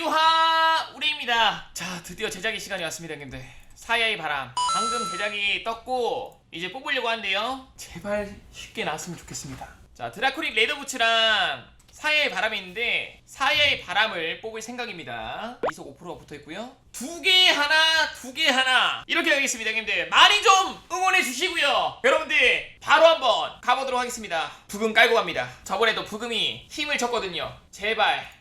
유하 우리입니다. 자 드디어 제작의 시간이 왔습니다, 형님들. 사야의 바람 방금 제작이 떴고 이제 뽑으려고 하는데요. 제발 쉽게 나왔으면 좋겠습니다. 자 드라코닉 레더부츠랑 사야의 바람이 있는데 사야의 바람을 뽑을 생각입니다. 이속 5%가 붙어 있고요. 두 개 하나, 두 개 하나 이렇게 하겠습니다, 형님들. 많이 좀 응원해 주시고요. 여러분들 바로 한번 가보도록 하겠습니다. 부금 깔고 갑니다. 저번에도 부금이 힘을 줬거든요. 제발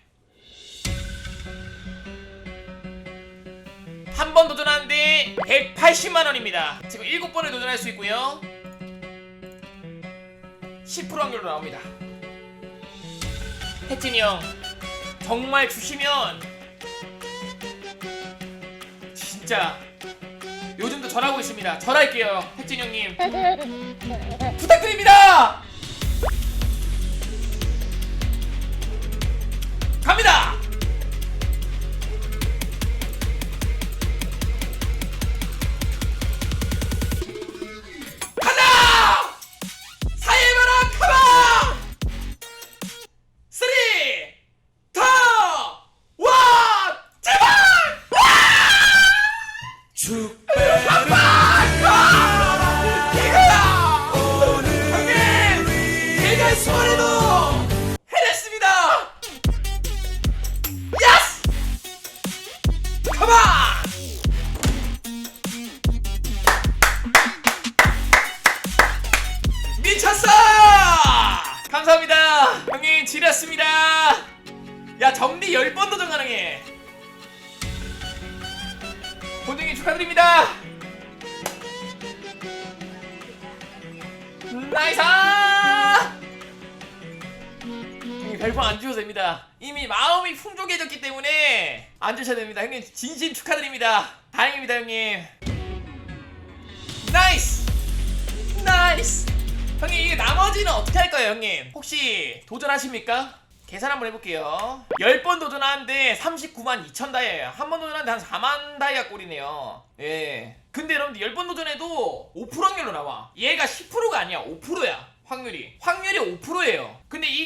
한 번 도전하는데 180만 원입니다. 지금 7번을 도전할 수 있고요. 10% 확률로 나옵니다. 혜진이 형 정말 주시면 진짜 요즘도 절하고 있습니다. 절할게요. 혜진이 형님 부탁드립니다. 컴온! 미쳤어! 감사합니다. 형님 지렸습니다. 야 전비 10번 도전 가능해. 본등이 축하드립니다. 별풍 안 주셔도 됩니다. 이미 마음이 풍족해졌기 때문에 안 주셔도 됩니다. 형님 진심 축하드립니다. 다행입니다 형님. 나이스! 나이스! 형님 이게 나머지는 어떻게 할까요 형님? 혹시 도전하십니까? 계산 한번 해볼게요 10번 도전하는데 39만 2천 다이아예요 한 번 도전하는데 한 4만 다이아 꼴이네요 예 근데 여러분들 10번 도전해도 5% 확률로 나와 얘가 10%가 아니야 5%야 확률이 확률이 5%예요 근데 이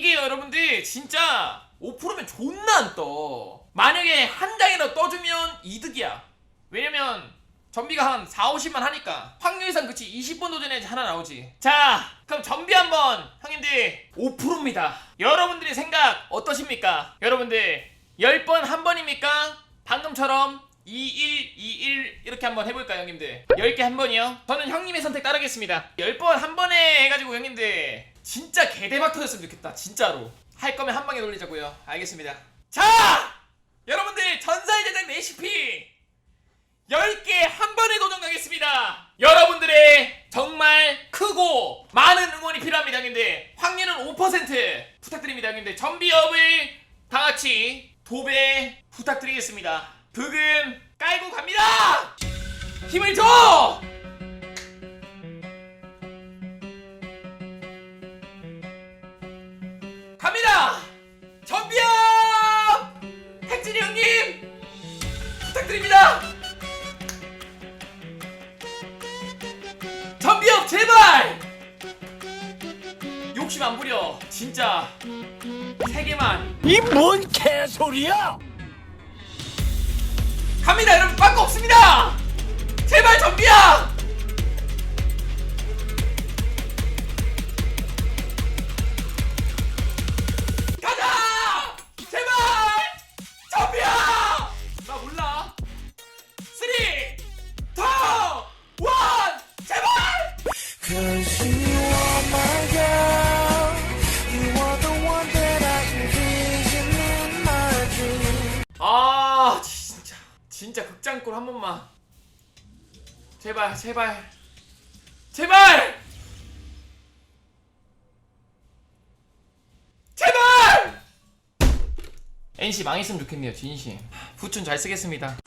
진짜 5%면 존나 안 떠. 만약에 한 장이라도 떠주면 이득이야. 왜냐면 전비가 한 4, 50만 하니까. 확률상 그치 20번 도전해야지 하나 나오지. 자 그럼 전비 한번 형님들. 5%입니다. 여러분들의 생각 어떠십니까? 여러분들 10번 한 번입니까? 방금처럼 21, 21 이렇게 한번 해볼까요 형님들? 10개 한 번이요? 저는 형님의 선택 따르겠습니다. 10번 한 번에 해가지고 형님들 진짜 개대박 터졌으면 좋겠다 진짜로 할 거면 한 방에 돌리자고요 알겠습니다 자 여러분들 전사의 제작 레시피 10개 한 번에 도전 가겠습니다. 여러분들의 정말 크고 많은 응원이 필요합니다, 형님들. 확률은 5% 부탁드립니다, 형님들. 전비업을 다 같이 도배 부탁드리겠습니다. 부금 깔고 갑니다! 힘을 줘! 부탁드립니다! 전비업 제발! 욕심 안 부려 진짜 세 개만 이 뭔 개소리야! 갑니다 여러분 빠꾸 없습니다 아 진짜. 진짜 극장골 한 번만. 제발 제발. 제발! 제발! NC 망했으면 좋겠네요 진심 부춘 잘 쓰겠습니다